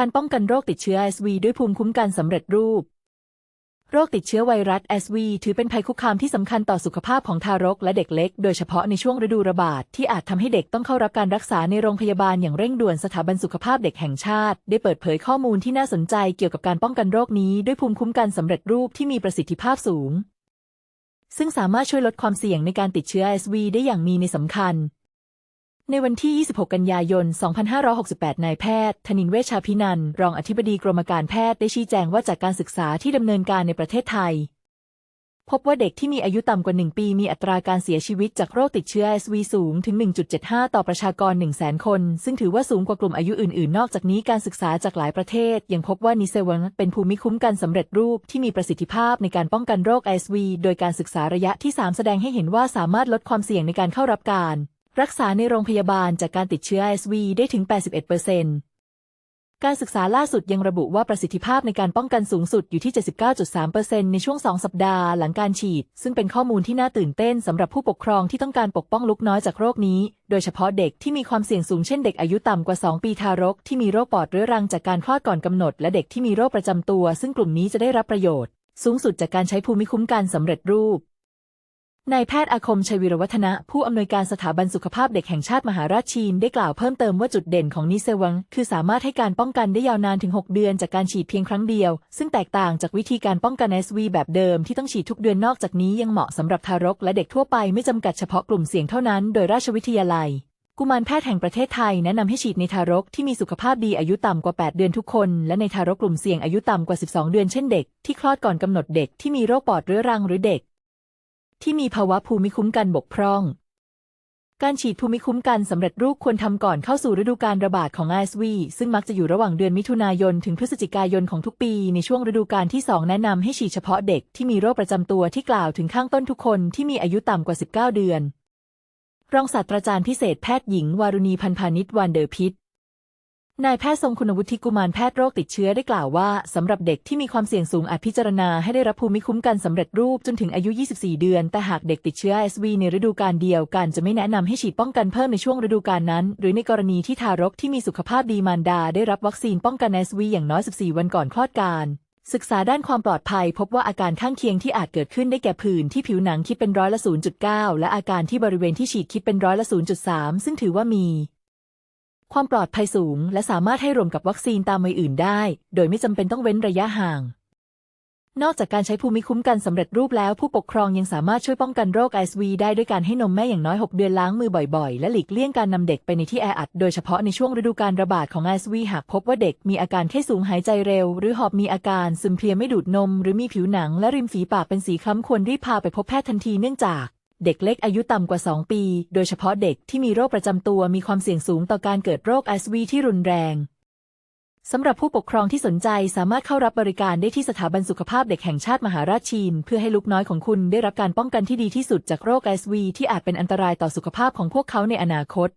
การป้องกันโรคติดเชื้อ SV ด้วยภูมิคุ้มกันสำเร็จรูป โรคติดเชื้อไวรัส SV ถือเป็นภัยคุกคามที่สำคัญต่อสุขภาพของทารกและเด็กเล็ก โดยเฉพาะในช่วงฤดูระบาดที่อาจทำให้เด็กต้องเข้ารับการรักษาในโรงพยาบาลอย่างเร่งด่วนสถาบันสุขภาพเด็กแห่งชาติ ได้เปิดเผยข้อมูลที่น่าสนใจเกี่ยวกับการป้องกันโรคนี้ด้วยภูมิคุ้มกันสำเร็จรูปที่มีประสิทธิภาพสูง ซึ่งสามารถช่วยลดความเสี่ยงในการติดเชื้อ SV ได้อย่างมีในสำคัญ ในวันที่ 26 กันยายน 2568 นายแพทย์ธนินเวชชาพินัน รองอธิบดีกรมการแพทย์ได้ชี้แจงว่าจากการศึกษาที่ดำเนินการในประเทศไทย พบว่าเด็กที่มีอายุต่ำกว่า 1 ปี มีอัตราการเสียชีวิตจากโรคติดเชื้อ SV สูงถึง 1.75 ต่อประชากร 100,000 คน ซึ่งถือว่าสูงกว่ากลุ่มอายุอื่นๆ นอกจากนี้การศึกษาจากหลายประเทศ ยังพบว่านิเซวังเป็นภูมิคุ้มกันสำเร็จรูปที่มีประสิทธิภาพในการป้องกันโรค SV โดยการศึกษาระยะที่ 3 แสดงให้เห็นว่าสามารถลดความเสี่ยงในการเข้ารับการ รักษาในโรงพยาบาลจากการติดเชื้อ SV ได้ถึง 81%การศึกษาล่าสุดยังระบุว่าประสิทธิภาพในการป้องกันสูงสุดอยู่ที่ 79.3%ในช่วง 2 สัปดาห์หลังการฉีด ซึ่งเป็นข้อมูลที่น่าตื่นเต้นสำหรับผู้ปกครองที่ต้องการปกป้องลูกน้อยจากโรคนี้ โดยเฉพาะเด็กที่มีความเสี่ยงสูงเช่นเด็กอายุต่ำกว่า 2 ปีทารก ที่มีโรคปอดเรื้อรังจากการคลอดก่อนกำหนด และเด็กที่มีโรคประจำตัว ซึ่งกลุ่มนี้จะได้รับประโยชน์ สูงสุดจากการใช้ภูมิคุ้มกันสำเร็จรูป นายแพทย์อาคมชัยวิรวัฒนะ ผู้อำนวยการสถาบันสุขภาพเด็กแห่งชาติมหาราชชีน ได้กล่าวเพิ่มเติมว่าจุดเด่นของนิเซวัง คือสามารถให้การป้องกันได้ยาวนานถึง 6 เดือนจากการฉีดเพียงครั้งเดียว ซึ่งแตกต่างจากวิธีการป้องกัน SV แบบเดิมที่ต้องฉีดทุกเดือนนอกจากนี้ยังเหมาะสำหรับทารกและเด็กทั่วไปไม่จำกัดเฉพาะกลุ่มเสี่ยงเท่านั้น โดยราชวิทยาลัย กุมารแพทย์แห่งประเทศไทยแนะนำให้ฉีดในทารกที่มีสุขภาพดีอายุต่ำกว่า 8 เดือนทุกคน และในทารกกลุ่มเสี่ยงอายุต่ำกว่า 12 เดือนเช่นเด็กที่คลอดก่อนกำหนดเด็กที่มีโรคปอดเรื้อรังหรือเด็ก ที่มีภาวะภูมิคุ้มกันบกพร่อง การฉีดภูมิคุ้มกันสำเร็จรูปควรทำก่อนเข้าสู่ฤดูการระบาดของ RSV ซึ่งมักจะอยู่ระหว่างเดือนมิถุนายน ถึงพฤศจิกายนของทุกปี ในช่วงฤดูกาลที่ 2 แนะนำให้ฉีดเฉพาะเด็กที่มีโรคประจำตัวที่กล่าวถึงข้างต้นทุกคนที่มีอายุต่ำกว่า 19 เดือนรองศาสตราจารย์พิเศษแพทย์หญิงวารุณีพันพาณิชวันเดอร์พิษ นายแพทย์ทรงคุณวุฒิกุมารแพทย์โรคติดเชื้อได้กล่าวว่า สำหรับเด็กที่มีความเสี่ยงสูงอาจพิจารณาให้ได้รับภูมิคุ้มกันสำเร็จรูปจนถึงอายุ 24 เดือน แต่หากเด็กติดเชื้อ SV ในฤดูกาลเดียวกันจะไม่แนะนำให้ฉีดป้องกันเพิ่มในช่วงฤดูกาลนั้น หรือในกรณีที่ทารกที่มีสุขภาพดีมารดา ได้รับวัคซีนป้องกัน SV อย่างน้อย 14 วันก่อนคลอดการศึกษาด้านความปลอดภัย พบว่าอาการข้างเคียงที่อาจเกิดขึ้นได้แก่ผื่นที่ผิวหนังคิดเป็นร้อยละ 0.9 และอาการที่บริเวณที่ฉีดคิดเป็นร้อยละ 0.3 ซึ่งถือว่ามี ความปลอดภัยสูง และสามารถให้รวมกับวัคซีนตามวัยอื่นได้ โดยไม่จำเป็นต้องเว้นระยะห่าง นอกจากการใช้ภูมิคุ้มกันสำเร็จรูปแล้ว ผู้ปกครองยังสามารถช่วยป้องกันโรค ISV ได้ด้วยการให้นมแม่อย่างน้อย 6 เดือนล้างมือบ่อยๆ และหลีกเลี่ยงการนำเด็กไปในที่แออัด โดยเฉพาะในช่วงฤดูการระบาดของ ISV หากพบว่าเด็กมีอาการไข้สูงหายใจเร็ว หรือหอบมีอาการซึมเพลียไม่ดูดนม หรือมีผิวหนัง และริมฝีปากเป็นสีคล้ำควรรีบพาไปพบแพทย์ทันทีเนื่องจาก เด็กเล็กอายุต่ำกว่า 2 ปี โดยเฉพาะเด็กที่มีโรคประจำตัวมีความเสี่ยงสูงต่อการเกิดโรคอัซวีที่รุนแรงสำหรับผู้ปกครองที่สนใจสามารถเข้ารับบริการได้ที่สถาบันสุขภาพเด็กแห่งชาติมหาราชชีน เพื่อให้ลูกน้อยของคุณได้รับการป้องกันที่ดีที่สุดจากโรคอัซวีที่อาจเป็นอันตรายต่อสุขภาพของพวกเขาในอนาคต